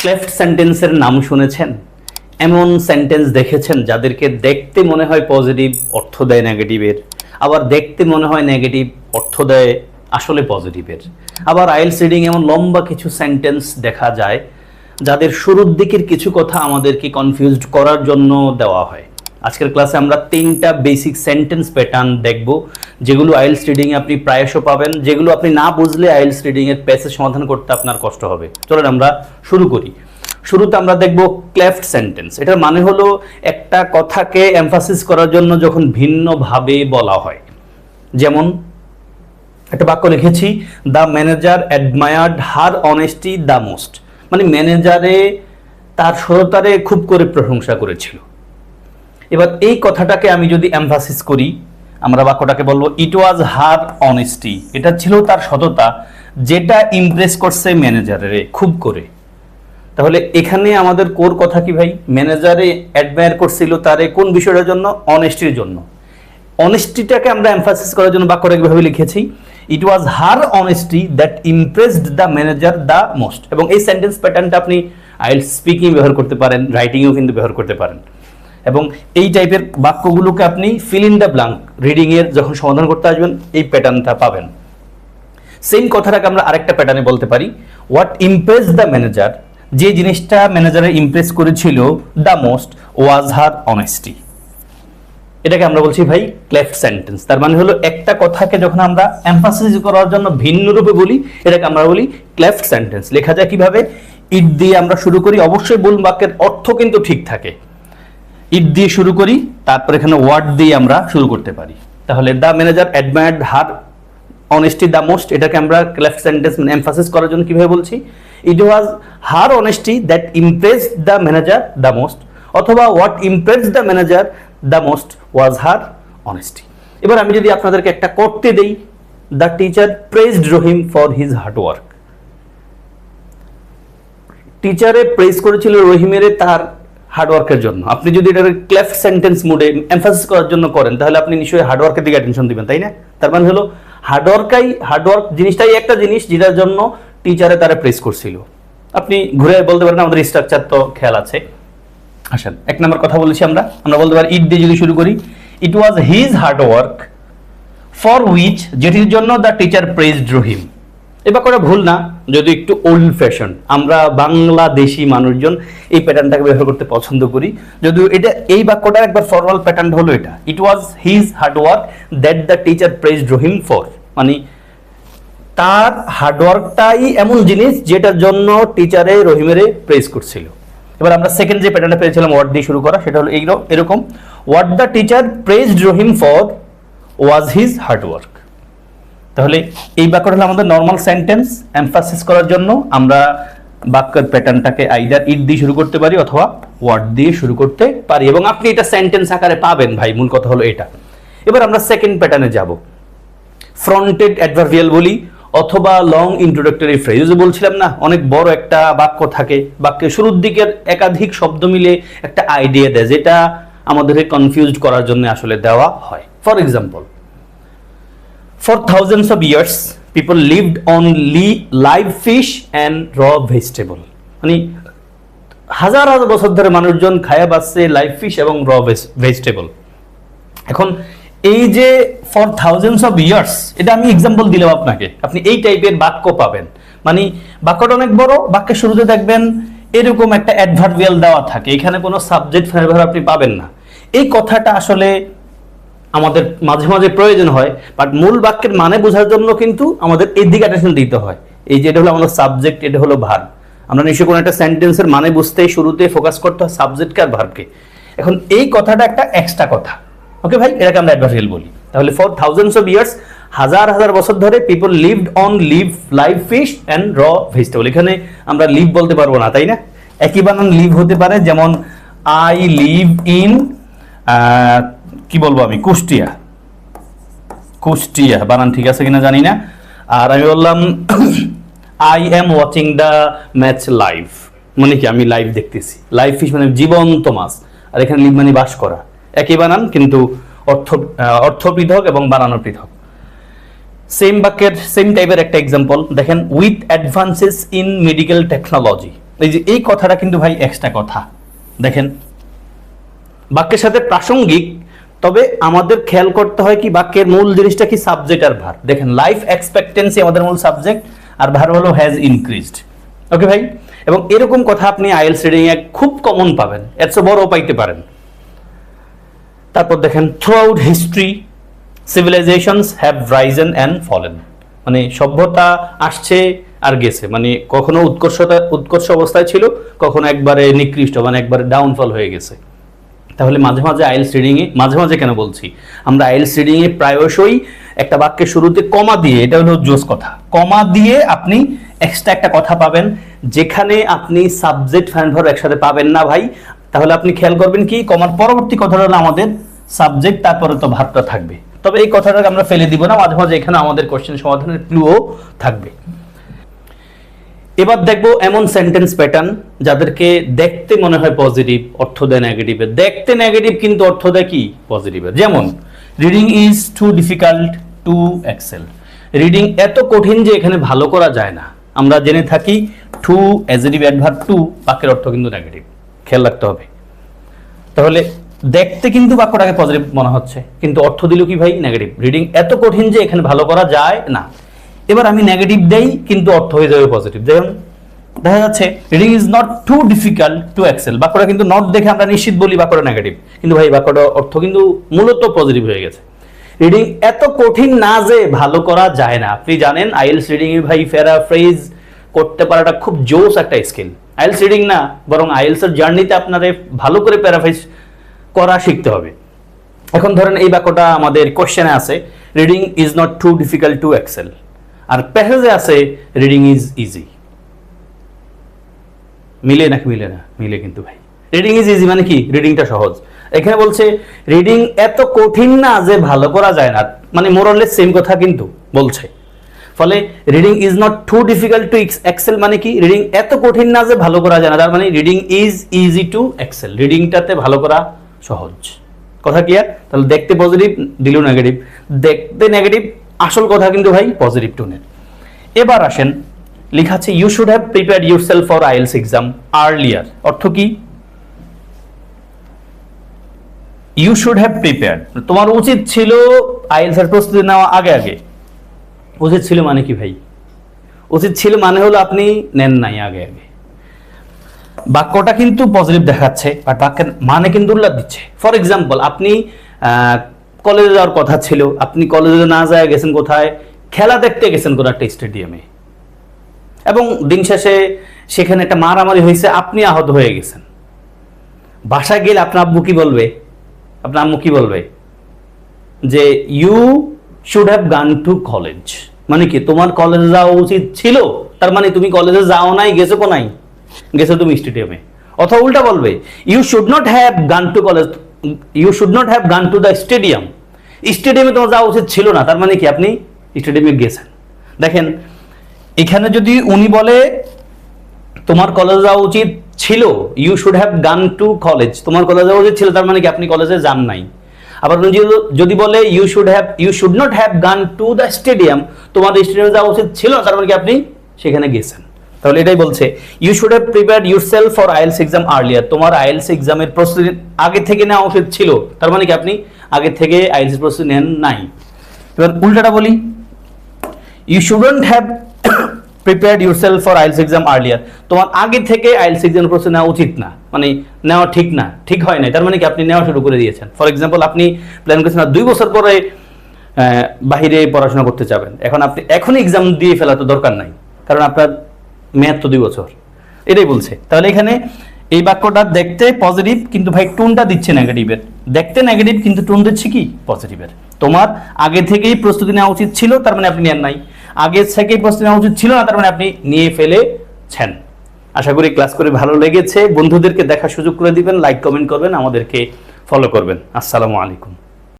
Cleft সেন্টেন্সের নাম শুনেছেন। এমন সেন্টেন্স দেখেছেন যাদেরকে দেখতে মনে হয় পজিটিভ অর্থ দেয় নেগেটিভের আবার দেখতে মনে হয় নেগেটিভ অর্থ দেয় আসলে পজিটিভের আবার আইল সিডিং এমন লম্বা কিছু সেন্টেন্স দেখা যায়, যাদের শুরুর দিকের কিছু কথা আমাদেরকে কনফিউজড করার জন্য দেওয়া হয়। আজকের ক্লাসে আমরা তিনটা বেসিক সেন্টেন্স প্যাটার্ন দেখব, যেগুলো আইলস রিডিংয়ে আপনি প্রায়শ পাবেন, যেগুলো আপনি না বুঝলে আইলস রিডিংয়ের প্যাসেজ সমাধান করতে আপনার কষ্ট হবে। চলুন আমরা শুরু করি। শুরুতে আমরা দেখব ক্লেফট সেন্টেন্স এটার মানে হলো একটা কথাকে এমফাসিস করার জন্য যখন ভিন্নভাবে বলা হয়। যেমন, একটা বাক্য লিখেছি the manager admired her honesty the most মানে ম্যানেজারে তার সততারে খুব করে প্রশংসা করেছিল। এবার এই কথাটাকে আমি যদি এমফাসিস করি, আমরা বাক্যটাকে বলব ইট ওয়াজ হার অনেস্টি এটা ছিল তার সততা, যেটা ইমপ্রেস করছে ম্যানেজারে খুব করে। তাহলে এখানে আমাদের কোর কথা কি ভাই? ম্যানেজারে অ্যাডমায়ার করছিল তারে কোন বিষয়টার জন্য? অনেস্টির জন্য। অনেস্টিটাকে আমরা এমফাসিস করার জন্য বাক্যটা কীভাবে লিখেছি? It was her honesty that impressed the manager the most এবং এই সেন্টেন্স প্যাটার্নটা আপনি আইল স্পিকিং ব্যবহার করতে পারেন রাইটিংও কিন্তু ব্যবহার করতে পারেন। এবং এই টাইপের বাক্যগুলোকে আপনি ফিল ইন দ্য ব্লাঙ্ক রিডিংয়ের যখন সমাধান করতে আসবেন, এই প্যাটার্নটা পাবেন। সেম কথাটাকে আমরা আরেকটা প্যাটার্নে বলতে পারি। হোয়াট ইমপ্রেস দ্য ম্যানেজার যে জিনিসটা ম্যানেজারে ইমপ্রেস করেছিল the most was her honesty এটাকে আমরা বলছি ভাই ক্লেফট সেন্টেন্স তার মানে হলো একটা কথাকে যখন আমরা এমফাসিস করার জন্য ভিন্ন রূপে বলি, এটাকে আমরা বলি ক্লেফট সেন্টেন্স লেখা যায় কীভাবে? ইট দিয়ে আমরা শুরু করি, অবশ্যই মূল বাক্যের অর্থ কিন্তু ঠিক থাকে। ইট দিয়ে শুরু করি, তারপর এখানে ওয়ার্ড দিয়ে আমরা শুরু করতে পারি। তাহলে the manager admired her honesty the most এটাকে আমরা ক্লেফট সেন্টেন্স মানে এমফাসিস করার জন্য কীভাবে বলছি? It was her honesty that impress the manager the most অথবা what impress the manager the most was her honesty এবার আমি যদি আপনাদেরকে একটা করতে দেই the teacher praised Rahim for his hard work টিচারে praise করেছিল রহিমের তার হার্ডওয়ার্কের জন্য। আপনি যদি এটা ক্লেফ সেন্টেন্স মুডে এমফাসিস করার জন্য করেন, তাহলে আপনি নিশ্চয়ই হার্ডওয়ার্কের দিকে অ্যাটেনশন দিবেন, তাই না? তার মানে হলো হার্ডওয়ার্কাই হার্ডওয়ার্ক জিনিসটাই একটা জিনিস যেটার জন্য টিচারে তারা প্রেস করছিল। আপনি ঘুরে বলতে পারেন, আমাদের স্ট্রাকচার তো খেয়াল আছে। আসেন, এক নম্বর কথা বলেছি আমরা। আমরা বলতে পারি ইট দিয়ে যদি শুরু করি it was his hard work for which যেটির জন্য দ্য টিচার প্রেসড রহিম এই বাক্যটা ভুল না, যদি একটু ওল্ড ফ্যাশন আমরা বাংলাদেশি মানুষজন এই প্যাটার্নটাকে ব্যবহার করতে পছন্দ করি। যদিও এটা, এই বাক্যটার একবার ফরমাল প্যাটার্ন হলো এটা। It was his hard work that the teacher praised Rahim for মানে তার হার্ডওয়ার্কটাই এমন জিনিস যেটার জন্য টিচারে রহিমেরে প্রেস করছিল। এবার আমরা সেকেন্ড যে প্যাটার্নটা পেয়েছিলাম ওয়ার্ড দিয়ে শুরু করা, সেটা হলো এইরকম। এরকম what the teacher praised Rahim for was his hard work তাহলে এই বাক্যটা হলো আমাদের নর্মাল সেন্টেন্স এমফাসিস করার জন্য। আমরা বাক্যের প্যাটার্নটাকে আইদার ইট দিয়ে শুরু করতে পারি অথবা ওয়ার্ড দিয়ে শুরু করতে পারি। এবং আপনি এটা সেন্টেন্স আকারে পাবেন ভাই, মূল কথা হলো এটা। এবার আমরা সেকেন্ড প্যাটার্নে যাব। ফ্রন্টেড অ্যাডভার্বিয়াল বলি অথবা লং ইন্ট্রোডাক্টরি ফ্রেজ যে বলছিলাম না, অনেক বড় একটা বাক্য থাকে। বাক্যের শুরুর দিকের একাধিক শব্দ মিলে একটা আইডিয়া দেয়, যেটা আমাদেরকে কনফিউজড করার জন্য আসলে দেওয়া হয়। For example For thousands of years, people lived on li- live fish and raw vegetable. মানে হাজার হাজার বছর ধরে মানুষজন খায়া বাঁচছে লাইভ ফিশ এবং র ভেজিটেবল এখন এই যে ফর থাউজেন্ডস অফ ইয়ার্স এটা আমি এক্সাম্পল দিলাম আপনাকে। আপনি এই টাইপের বাক্য পাবেন। মানে বাক্যটা অনেক বড় বাক্যের শুরুতে দেখবেন এরকম একটা অ্যাডভার্বিয়াল দেওয়া থাকে। এখানে কোনো সাবজেক্ট ফেভার আপনি পাবেন না। এই কথাটা আসলে আমাদের মাঝে মাঝে প্রয়োজন হয় বাট মূল বাক্যের মানে বোঝার জন্য কিন্তু আমাদের এই দিকে অ্যাটেনশন দিতে হয়। এই যে এটা হলো আমাদের সাবজেক্ট এটা হলো ভার আমরা নিশ্চয়ই কোনো একটা সেন্টেন্সের মানে বুঝতে শুরুতে ফোকাস করতে হয় সাবজেক্টকে আর ভার্বকে এখন এই কথাটা একটা এক্সট্রা কথা। ওকে ভাই, এটাকে আমরা অ্যাডভার্সিয়াল বলি। তাহলে ফর থাউজেন্ডস অফ ইয়ার্স হাজার হাজার বছর ধরে people lived on live live fish and raw vegetable এখানে আমরা লিভ বলতে পারব না, তাই না? একই বানান লিভ হতে পারে, যেমন আই লিভ ইন কি বলব আমি? কুষ্টিয়া। কুষ্টিয়া। বানান ঠিক আছে কিনা জানি না। আর আমি বললাম I am watching the match live মানে কি? আমি লাইভ দেখতেছি। লাইভ ফিশ মানে জীবন্ত মাছ। আর এখানে লিভ মানে বাস করা। একই বানান, কিন্তু অর্থ অর্থ পৃথক এবং বানানো পৃথক। সেম বাক্যের সেম টাইপের একটা এক্সাম্পল দেখেন with advances in medical technology এই যে, এই কথাটা কিন্তু ভাই এক্সট্রা কথা। দেখেন, বাক্যের সাথে প্রাসঙ্গিক তবে আমাদের খেয়াল করতে হয় কি বাক্যের মূল জিনিসটা কি সাবজেক্ট আর ভার দেখেন লাইফ এক্সপেক্টেন্সি আমাদের মূল সাবজেক্ট আর ভার হলো হ্যাজ ইনক্রিজড ওকে ভাই? এবং এরকম কথা আপনি আইএলস রিডিং এ খুব কমন পাবেন। চেয়ে বড় পাইতে পারেন। তারপর দেখেন throughout history civilisations have risen and fallen মানে সভ্যতা আসছে আর গেছে। মানে কখনো উৎকর্ষতা, উৎকর্ষ অবস্থায় ছিল, কখনো একবারে নিকৃষ্ট মানে একবারে ডাউনফল হয়ে গেছে। তাহলে মাঝে মাঝে আইএলস রিডিংয়ে, মাঝে মাঝে কেন বলছি? আমরা আইএলস রিডিংয়ে প্রায়শই একটা বাক্যের শুরুতে কমা দিয়ে, এটা হলো জোস কথা। কমা দিয়ে আপনি এক্সট্রা একটা কথা পাবেন। যেখানে আপনি সাবজেক্ট ফ্যান ভার্ব একসাথে পাবেন না ভাই, তাহলে আপনি খেয়াল করবেন কি, কমার পরবর্তী কথাটা হলো আমাদের সাবজেক্ট তারপরে তো ভাবটা থাকবে। তবে এই কথাটাকে আমরা ফেলে দিব না, মাঝে মাঝে এখানে আমাদের কোশ্চেন সমাধানের ক্লুও থাকবে। এবার দেখব এমন সেন্টেন্স প্যাটার্ন যাদেরকে দেখতে মনে হয় পজিটিভ অর্থ দেয় নেগেটিভে দেখতে নেগেটিভ কিন্তু অর্থ দেয় কি? পজিটিভের যেমন reading is too difficult to excel reading এত কঠিন যে এখানে ভালো করা যায় না। আমরা জেনে থাকি টু অ্যাজেটিভ অ্যাডভার টু বাক্যের অর্থ কিন্তু নেগেটিভ খেয়াল রাখতে হবে। তাহলে দেখতে কিন্তু বাক্যটাকে পজিটিভ মনে হচ্ছে, কিন্তু অর্থ দিল কি ভাই? নেগেটিভ রিডিং এত কঠিন যে এখানে ভালো করা যায় না। এবার আমি নেগেটিভ দেই, কিন্তু অর্থ হয়ে যাবে পজিটিভ যেমন দেখা যাচ্ছে reading is not too difficult to excel বাক্যটা কিন্তু নট দেখে আমরা নিশ্চিত বলি বাক্যটা নেগেটিভ কিন্তু ভাই, বাক্যটা অর্থ কিন্তু মূলত পজিটিভ হয়ে গেছে। রিডিং এত কঠিন না যে ভালো করা যায় না। আপনি জানেন, আইএলস রিডিং এ ভাই প্যারাফ্রেজ করতে পারাটা খুব জোস একটা স্কিল আইএলস রিডিং না, বরং আইএলস এর জার্নিতে আপনাদের ভালো করে প্যারাফ্রেজ করা শিখতে হবে। এখন ধরেন, এই বাক্যটা আমাদের কোশ্চেনে আছে। Reading is not too difficult to excel আর প্যাসেজে আছে রিডিং ইজ ইজি মিলে নাকি মিলে না? মিলে কিন্তু ভাই। রিডিং ইজ ইজি মানে কি? রিডিংটা সহজ। এখানে বলছে রিডিং এত কঠিন না যে ভালো করা যায় না। মানে মোরলেস সেম কথা কিন্তু বলছে। ফলে reading is not too difficult to excel মানে কি? রিডিং এত কঠিন না যে ভালো করা যায় না। তার মানে reading is easy to excel রিডিংটাতে ভালো করা সহজ। কথা কি আর? তাহলে দেখতে পজিটিভ দিল নেগেটিভ দেখতে নেগেটিভ আসল কথা কিন্তু ভাই পজিটিভ টোনের এবার আসেন লেখা আছে you should have prepare yourself for IELTS exam earlier অর্থ কি? ইউ শুড হ্যাভ প্রিপেয়ার তোমার উচিত ছিল আইএলস এর প্রস্তুতি নেওয়া আগে আগে। উচিত ছিল মানে কি ভাই? উচিত ছিল মানে হলো আপনি নেন নাই আগে আগে। বাক্যটা কিন্তু পজিটিভ দেখাচ্ছে বাট বাক্যের মানে কিন্তু উল্লাদ দিচ্ছে। ফর এক্সাম্পল আপনি কলেজে যাওয়ার কথা ছিল। আপনি কলেজে না যায় গেছেন কোথায়? খেলা দেখতে গেছেন কোনো একটা স্টেডিয়ামে? এবং দিন শেষে সেখানে একটা মারামারি হয়েছে, আপনি আহত হয়ে গেছেন। বাসায় গেলে আপনার আব্বু কি বলবে? আপনার আম্মু কি বলবে? যে you should have gone to college মানে কি, তোমার কলেজে যাওয়া উচিত ছিল? তার মানে তুমি কলেজে যাও নাই, গেছো কোনাই গেছো তুমি স্টেডিয়ামে। অথবা উল্টা বলবে you should not have gone to college you should not have gone to the stadium স্টেডিয়ামে তোমার যাওয়া উচিত ছিল না, তার মানে কি আপনি স্টেডিয়ামে গেছেন দেখেন, এখানে যদি উনি বলে, তোমার কলেজে যাওয়া উচিত ছিল you should have gone to college তোমার কলেজে যাওয়া উচিত ছিল, তার মানে কি আপনি কলেজে যান নাই। আবার উনি যদি- বলে you should have you should not have gone to the stadium তোমার স্টেডিয়ামে যাওয়া উচিত ছিল তার মানে কি আপনি সেখানে গেছেন তাহলে এটাই বলছে you should have prepare yourself for IELTS exam earlier তোমার আইএলস এক্সামের প্রস্তুতি আগে থেকে নেওয়া উচিত ছিল। তার মানে কি আপনি আগে থেকে আইএলস প্রস্তুতি নেন নাই। এবার উল্টাটা বলি you shouldn't have prepared yourself for IELTS exam earlier তোমার আগে থেকে আইএলস এক্সাম প্রস্তুতি নেওয়া উচিত না। মানে নেওয়া ঠিক না, ঠিক হয় নাই। তার মানে কি আপনি নেওয়া শুরু করে দিয়েছেন। ফর এক্সাম্পল আপনি প্ল্যান করেছেন দুই বছর পরে বাহিরে পড়াশোনা করতে যাবেন। এখন আপনি, এখনই এক্সাম দিয়ে ফেলা তো দরকার নাই। কারণ আপনার মেয়াদ তো দুই বছর। এটাই বলছে। তাহলে এখানে এই বাক্যটা দেখতে পজিটিভ কিন্তু ভাই টুনটা দিচ্ছে নেগেটিভের দেখতে নেগেটিভ কিন্তু টুন দিচ্ছে কি? পজিটিভের তোমার আগে থেকেই প্রস্তুতি নেওয়া উচিত ছিল, তার মানে আপনি নেন নাই। আগে থেকেই প্রস্তুতি নেওয়া উচিত ছিল না, তার মানে আপনি নিয়ে ফেলেছেন আশা করি ক্লাস করে ভালো লেগেছে। বন্ধুদেরকে দেখার সুযোগ করে দিবেন লাইক কমেন্ট করবেন, আমাদেরকে ফলো করবেন। আসসালামু আলাইকুম।